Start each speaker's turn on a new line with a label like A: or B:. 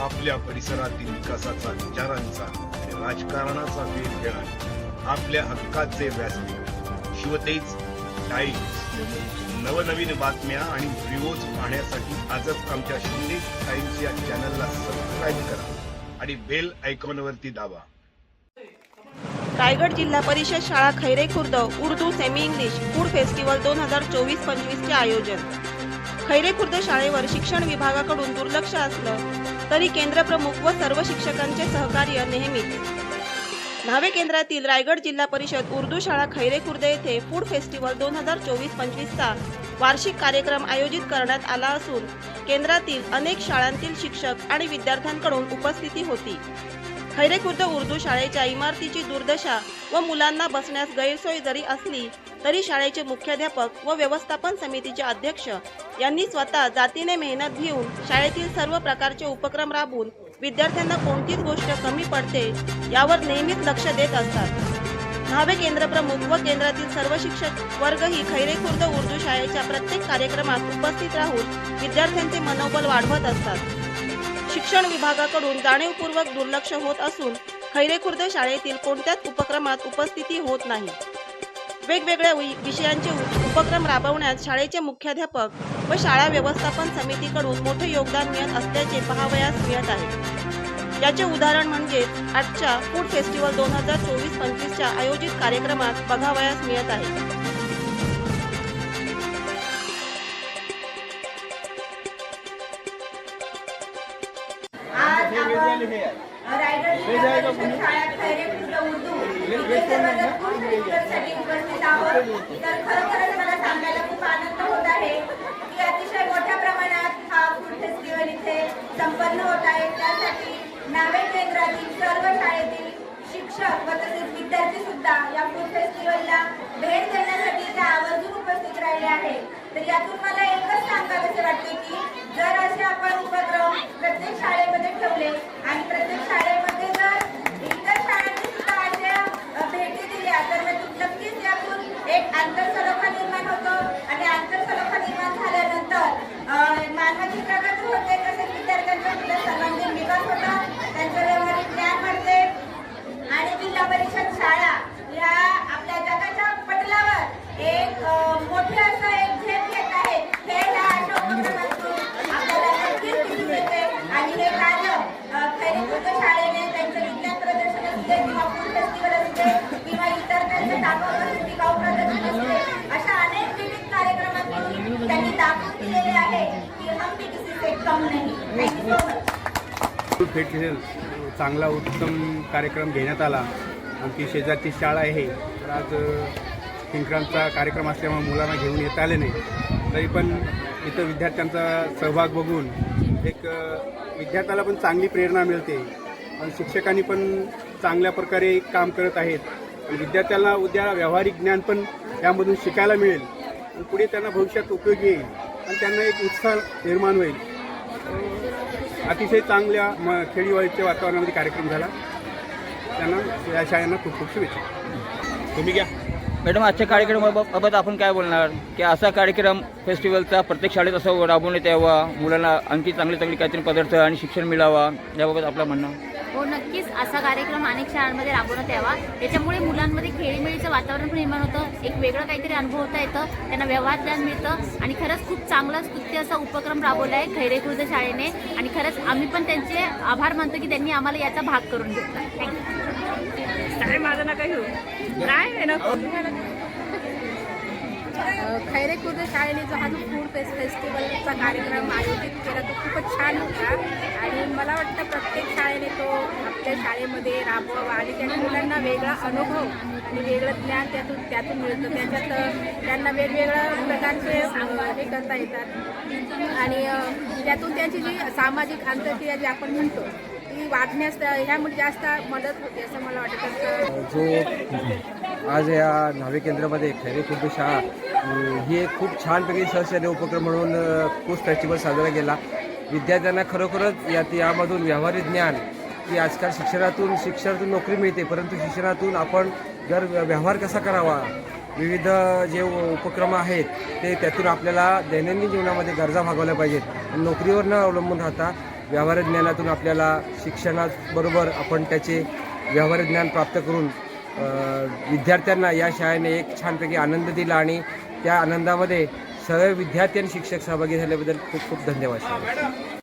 A: आपल्या परिसरातील विकासाचा विचारांचा राजकारणाचा वेध घेणार आपल्या हक्काचे व्यासपीठ. शिवतेज टाइम्स. नवनवीन बातम्या आणि व्हिडिओज पाहण्यासाठी आजच आमच्या शिंदे टाइम्स या चॅनलला सबस्क्राईब करा आणि बेल आयकॉनवरती दाबा.
B: रायगड जिल्हा परिषद शाळा Khaire Khurd Urdu semi English food festival दोन हजार चोवीस पंचवीसचे आयोजन. खैरे खुर्द शाळेवर शिक्षण विभागाकडून दुर्लक्ष असलं तरी केंद्रप्रमुख व सर्व शिक्षकांचे सहकार्य नेहमीच. न्हावे केंद्रातील रायगड जिल्हा परिषद उर्दू शाळा खैरे खुर्द येथे फूड फेस्टिवल दोन हजार चोवीस पंचवीसचा वार्षिक कार्यक्रम आयोजित करण्यात आला असून केंद्रातील अनेक शाळांतील शिक्षक आणि विद्यार्थ्यांकडून उपस्थिती होती. खैरेखुर्द उर्दू शाळेच्या इमारतीची दुर्दशा व मुलांना बसण्यास गैरसोय जरी असली तरी शाळेचे मुख्याध्यापक व व्यवस्थापन समितीचे अध्यक्ष यांनी स्वतः जातीने मेहनत घेऊन शाळेतील सर्व प्रकारचे उपक्रम राबवून विद्यार्थ्यांना कोणतीच गोष्ट कमी पडते यावर नेहमीच लक्ष देत असतात. न्हावे केंद्र प्रमुख व केंद्रातील सर्व शिक्षक वर्गही खैरेखुर्द उर्दू शाळेच्या प्रत्येक कार्यक्रमात उपस्थित राहून विद्यार्थ्यांचे मनोबल वाढवत असतात. शिक्षण विभागाकडून जाणीवपूर्वक दुर्लक्ष होत असून खैरेखुर्द शाळेतील कोणत्याच उपक्रमात उपस्थिती होत नाही. वेगवेगळ्या विषयांचे उपक्रम राबवण्यात शाळेचे मुख्याध्यापक व शाळा व्यवस्थापन समितीकडून मोठे योगदान मिळत असल्याचे पाहावयास मिळत आहे. याचे उदाहरण म्हणजे आजच्या फूड फेस्टिवल दोन हजार चोवीस पंचवीसच्या आयोजित कार्यक्रमात बघावयास मिळत आहे.
C: उपस्थित आहोत तर खरोखरच मला सांगायला खूप आनंद होत आहे की अतिशय मोठ्या प्रमाणात हा फूड फेस्टिवल इथे संपन्न होत आहे. त्यासाठी नावे केंद्रातील सर्व शाळेतील शिक्षक व तसेच विद्यार्थी सुद्धा या फूड फेस्टिवलला भेट देण्यासाठी इथे आवर्जून उपस्थित राहिले आहे तर यातून मला एकच सांगावेसे वाटते की जर असे आपण उपक्रम प्रत्येक शाळेमध्ये ठेवले आणि प्रत्येक शाळेमध्ये जर इतर शाळांनी सुद्धा अशा अ, भेटी दिल्या तर नक्की- नक्कीच यातून एक आंतरसलोखा निर्माण होतो आणि आंतरसलोखा निर्माण झाल्यानंतर अ, मानवाची प्रगती होते तसेच विद्यार्थ्यांचा सुद्धा सर्वांगीण विकास होतो त्यांचं व्यवहारिक ज्ञान वाढते आणि जिल्हा परिषद शाळा या आपल्या जगाच्या पटलावर एक अ, मोठे असं एक झेप घेत आहे हे ह्या अशा उपक्रमातून आपल्याला नक्कीच दिसून येते आणि हे कार्य अ, खैरीखुर्द शाळेने त्यांचं विज्ञान प्रदर्शन असू दे किंवा फूड फेस्टिवल असू दे किंवा इतर त्यांचे टाकाऊ असेल, टिकाऊ प्रदर्शन असू दे अशा अनेक विविध कार्यक्रमातून त्यांनी दाखवून दिलेले आहे की हम भी किसी से कम नहीं. Thank you so much
D: food festival चांगला उत्तम कार्यक्रम घेण्यात आला. आमची शेजारची शाळा आहे. तर आज किंक्रांतचा कार्यक्रम असल्यामुळे मुलांना घेऊन येता आले नाही. तरी पण इथं विद्यार्थ्यांचा सहभाग बघून एक विद्यार्थ्याला पण चांगली प्रेरणा मिळते. आणि शिक्षकांनी पण चांगल्या प्रकारे काम करत आहेत. आणि विद्यार्थ्यांना उद्या व्यावहारिक ज्ञान पण यामधून शिकायला मिळेल. आणि पुढे त्यांना भविष्यात उपयोगी येईल. आणि त्यांना एक उत्साह निर्माण होईल. अतिशय चांगल्या म खेळीवाळीच्या वातावरणामध्ये कार्यक्रम झाला. त्यांना या शाळांना खूप खूप शुभेच्छा. तुम्ही घ्या.
E: मॅडम आजच्या कार्यक्रमाबाबत आपण काय बोलणार? की असा कार्यक्रम फेस्टिवलचा प्रत्येक शाळेत असं राबवण्यात यावा मुलांना आणखी चांगले चांगले काहीतरी पदार्थ आणि शिक्षण मिळावा याबाबत आपलं म्हणणं?
F: हो नक्कीच. असा कार्यक्रम अनेक शाळांमध्ये राबवण्यात यावा. याच्यामुळे मुलांमध्ये खेळीमेळीचं वातावरण पण निर्माण होतं. एक वेगळं काहीतरी अनुभवता येतं. त्यांना व्यवहार ज्ञान मिळतं. आणि खरंच खूप चांगला स्तुत्य असा उपक्रम राबवला आहे खैरेखुर्द शाळेने. आणि खरंच आम्ही पण त्यांचे आभार मानतो की त्यांनी आम्हाला याचा भाग करून घेतला थँक्यू
B: काय घेऊ नाही
G: खैरेखुर्द शाळेने जो हा जो फूड फेस फेस्टिवलचा कार्यक्रम आयोजित केला तो खूपच छान होता. आणि मला वाटतं आपल्या शाळेमध्ये राबवावा आणि त्या मुलांना वेगळा अनुभव आणि वेगळं ज्ञान त्यातून त्यातून मिळतं. त्याच्यात त्यांना वेगवेगळ्या प्रकारचे हे करता येतात. आणि त्यातून त्यांची जी सामाजिक आंतरक्रिया जी आपण म्हणतो ती वाढण्यास ह्यामध्ये जास्त मदत होते असं मला वाटतं.
H: जो आज या न्हावे केंद्रामध्ये खैरे खुर्द शाळा ही एक खूप छानपैकी सहसर्य उपक्रम म्हणून खूप फेस्टिवल साजरा केला. विद्यार्थ्यांना खरोखरच यात यामधून व्यावहारिक ज्ञान की आजकाल शिक्षणातून शिक्षणातून नोकरी मिळते परंतु शिक्षणातून आपण जर व्यवहार कसा करावा विविध जे उपक्रम आहेत ते त्यातून आपल्याला दैनंदिन जीवनामध्ये गरजा भागवल्या पाहिजेत. आणि नोकरीवर न अवलंबून राहता व्यवहार ज्ञानातून आपल्याला शिक्षणाबरोबर आपण त्याचे व्यवहार ज्ञान प्राप्त करून विद्यार्थ्यांना या शाळेने एक छानपैकी आनंद दिला आणि त्या आनंदामध्ये सर्व विद्यार्थी आणि शिक्षक सहभागी झाल्याबद्दल खूप खूप धन्यवाद.